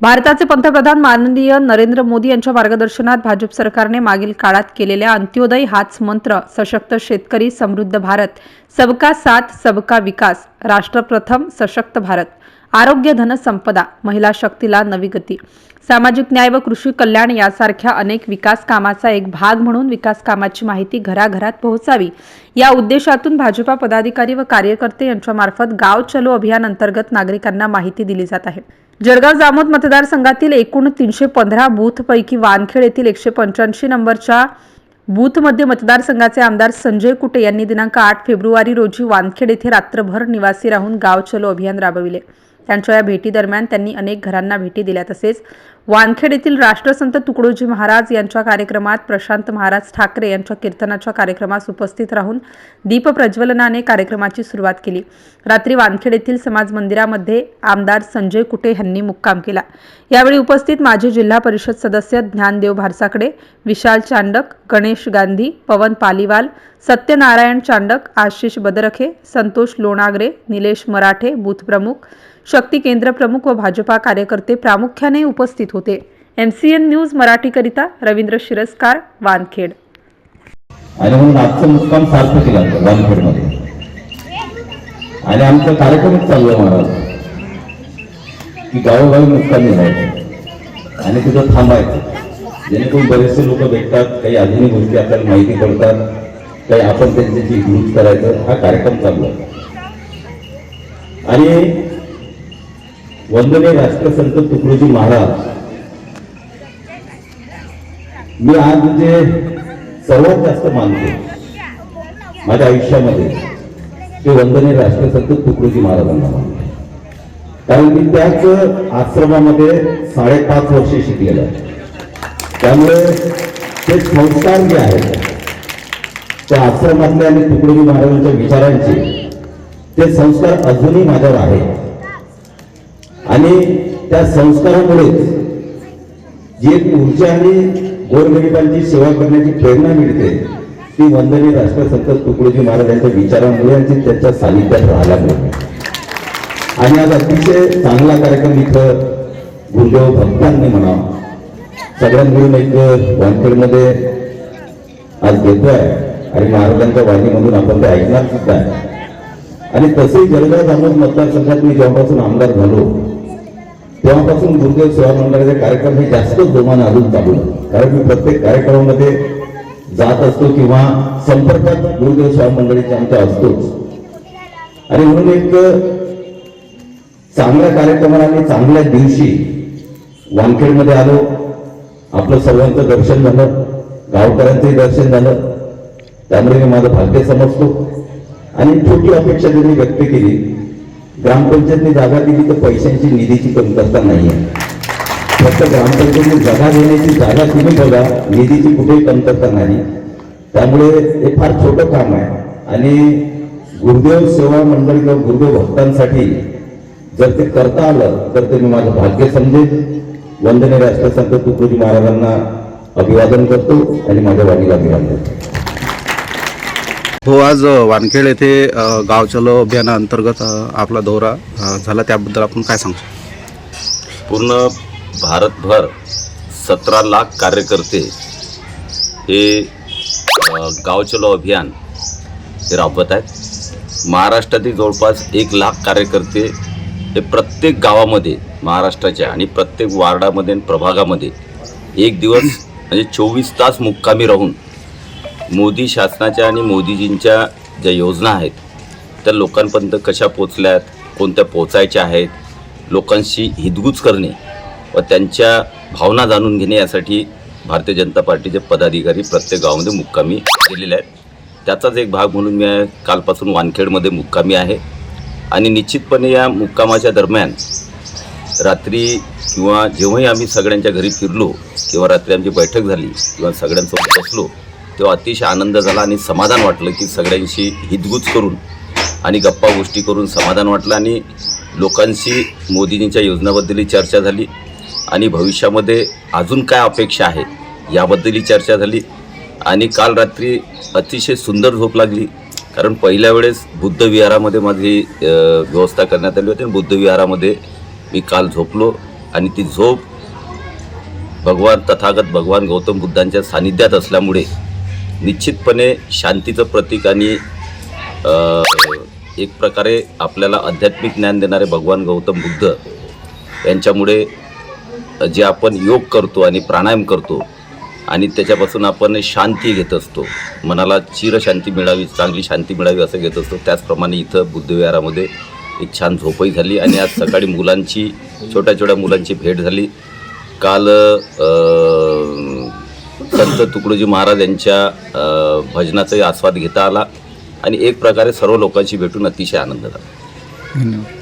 भारताचे पंतप्रधान माननीय नरेंद्र मोदी यांच्या मार्गदर्शनात भाजप सरकारने मागील काळात केलेल्या अंत्योदय हाच मंत्र सशक्त शेतकरी समृद्ध भारत सबका साथ सबका विकास राष्ट्रप्रथम सशक्त भारत आरोग्य धन संपदा महिला शक्तीला नवी गती सामाजिक न्याय व कृषी कल्याण यासारख्या अनेक विकास कामाचा एक भाग म्हणून विकास कामाची माहिती घराघरात पोहोचावी या उद्देशातून भाजपा पदाधिकारी व कार्यकर्ते यांच्यामार्फत गाव चलो अभियान अंतर्गत नागरिकांना माहिती दिली जात आहे. जळगाव जामोद मतदारसंघातील एकूण तीनशे पंधरा बूथपैकी वानखेड येथील एकशे पंच्याऐंशी नंबरच्या बूथमध्ये मतदारसंघाचे आमदार संजय कुटे यांनी दिनांक आठ फेब्रुवारी रोजी वानखेड येथे रात्रभर निवासी राहून गाव चलो अभियान राबविले. त्यांच्या या भेटीदरम्यान त्यांनी अनेक घरांना भेटी दिल्या. तसेच वानखेड येथील राष्ट्रसंत तुकडोजी महाराज यांच्या कार्यक्रमात प्रशांत महाराज ठाकरे यांच्या कीर्तनाच्या कार्यक्रमास उपस्थित राहून दीप प्रज्वलनाने कार्यक्रमाची सुरुवात केली. रात्री वानखेड येथील समाज मंदिरामध्ये आमदार संजय कुटे यांनी मुक्काम केला. यावेळी उपस्थित माजी जिल्हा परिषद सदस्य ज्ञानदेव भारसाकडे विशाल चांडक गणेश गांधी पवन पालीवाल सत्यनारायण चांडक आशिष बदरखे संतोष लोणागरे निलेश मराठे बूथप्रमुख शक्ती केंद्र प्रमुख व भाजपा कार्यकर्ते प्रामुख्याने उपस्थित होते. एम सी एन न्यूज मराठीकरिता रवींद्र शिरस्कार वानखेड. आणि म्हणून आजचं मुक्काम सार्थ केला वानखेडमध्ये. आणि आमचा कार्यक्रमच चालू आहे महाराज की गावोगावी मुक्कामी राहायचं आणि तिथं थांबायचं. जेणेकरून बरेचसे लोक भेटतात काही आधुनिक गोष्टी आपल्याला माहिती पडतात काही आपण त्यांच्याशी ग्रुप करायचं हा कार्यक्रम चालू आहे. आणि वंदनीय राष्ट्रसंत तुकडोजी महाराज. मी आज म्हणजे सर्वात जास्त मानतो माझ्या आयुष्यामध्ये ते वंदनीय राष्ट्रसंत तुकडोजी महाराजांना मानतो. कारण मी त्याच आश्रमामध्ये साडेपाच वर्ष शिकलेलं आहे. त्यामुळे ते संस्कार जे आहेत त्या आश्रमातल्या आणि तुकडोजी महाराजांच्या विचारांचे ते संस्कार अजूनही माझ्यावर आहेत. आणि त्या संस्कारामुळेच जी एक ऊर्जा आणि गोरगरिबांची सेवा करण्याची प्रेरणा मिळते ती वंदनीय राष्ट्रसंत तुकडोजी महाराज यांच्या विचारांमुळे आणि त्यांच्या सानिध्यात राहिल्यामुळे. आणि आज अतिशय चांगला कार्यक्रम इथं गुरुदेव भक्तांनी म्हणा. सगळ्यांकडून एक वानखेडमध्ये आज घेतोय आणि महाराजांच्या वाणीमधून आपण ते ऐकणार सुद्धा आहे. आणि तसेही जळगाव जामोद मतदारसंघात मी जेव्हापासून आमदार झालो तेव्हापासून गुरुदेव सेवा मंडळाचे कार्यक्रम हे जास्त जोमाने अजून चालू कारण मी प्रत्येक कार्यक्रमामध्ये जात असतो किंवा संपर्कात गुरुदेव सेवा मंडळीचे आमच्या असतोच. आणि म्हणून एक चांगल्या कार्यक्रमाला आणि चांगल्या दिवशी वानखेडमध्ये आलो. आपलं सर्वांचं दर्शन झालं. गावकऱ्यांचंही दर्शन झालं. त्यामुळे मी माझं भाग्य समजतो. आणि छोटी अपेक्षा त्यांनी व्यक्त केली. ग्रामपंचायतने जागा दिली तर पैशांची निधीची कमतरता नाही आहे फक्त ग्रामपंचायतने जागा देण्याची जागा तुम्ही बघा निधीची कुठेही कमतरता नाही. त्यामुळे हे फार छोटं काम आहे. आणि गुरुदेव सेवा मंडळ किंवा गुरुदेव भक्तांसाठी जर ते करता आलं तर ते मी माझं भाग्य समजेल वंदने राष्ट्रसंत तुकडोजी महाराजांना अभिवादन करतो आणि माझ्या वाणीला अभिवादन करतो. हो आज वानखेड येथे अ, गाव चलो अभियानाअंतर्गत आपला दौरा झाला. त्याबद्दल आपण काय सांगू पूर्ण भारतभर सतरा लाख कार्यकर्ते हे अ, गाव चलो अभियान हे राबवत आहेत. महाराष्ट्रातील जवळपास एक लाख कार्यकर्ते हे प्रत्येक गावामध्ये महाराष्ट्राच्या आणि प्रत्येक वार्डामध्ये आणि प्रभागामध्ये एक दिवस म्हणजे चोवीस तास मुक्कामी राहून मोदी शासनाच्या आणि मोदीजींच्या ज्या योजना आहेत त्या लोकांपर्यंत कशा पोचल्यात कोणत्या पोचायच्या आहेत लोकांशी हितगुज करणे व त्यांच्या भावना जाणून घेणे यासाठी भारतीय जनता पार्टीचे पदाधिकारी प्रत्येक गावामध्ये मुक्कामी गेलेले आहेत. त्याचाच एक भाग म्हणून मी कालपासून वानखेडमध्ये मुक्कामी आहे. आणि निश्चितपणे या मुक्कामाच्या दरम्यान रात्री किंवा जेव्हाही आम्ही सगळ्यांच्या घरी फिरलो किंवा रात्री आमची बैठक झाली किंवा सगळ्यांसोबत बसलो तेव्हा अतिशय आनंद झाला आणि समाधान वाटलं की सगळ्यांशी हितगुज करून आणि गप्पा गोष्टी करून समाधान वाटलं आणि लोकांशी मोदीजींच्या योजनाबद्दलही चर्चा झाली. आणि भविष्यामध्ये अजून काय अपेक्षा आहे याबद्दलही चर्चा झाली. आणि काल रात्री अतिशय सुंदर झोप लागली. कारण पहिल्या वेळेस बुद्ध विहारामध्ये माझी व्यवस्था करण्यात आली होती आणि बुद्ध विहारामध्ये मी काल झोपलो. आणि ती झोप भगवान तथागत भगवान गौतम बुद्धांच्या सानिध्यात असल्यामुळे निश्चितपणे शांतीचं प्रतीक आणि एक प्रकारे आपल्याला आध्यात्मिक ज्ञान देणारे भगवान गौतम बुद्ध यांच्यामुळे जे आपण योग करतो आणि प्राणायाम करतो आणि त्याच्यापासून आपण शांती घेत असतो. मनाला चिरशांती मिळावी चांगली शांती मिळावी असं घेत असतो. त्याचप्रमाणे इथं बुद्धविहारामध्ये एक छान झोपही झाली आणि आज सकाळी मुलांची छोट्या छोट्या मुलांची भेट झाली. काल संत तुकडोजी महाराज यांच्या भजनाचाही आस्वाद घेता आला आणि एक प्रकारे सर्व लोकांशी भेटून अतिशय आनंद झाला. धन्यवाद.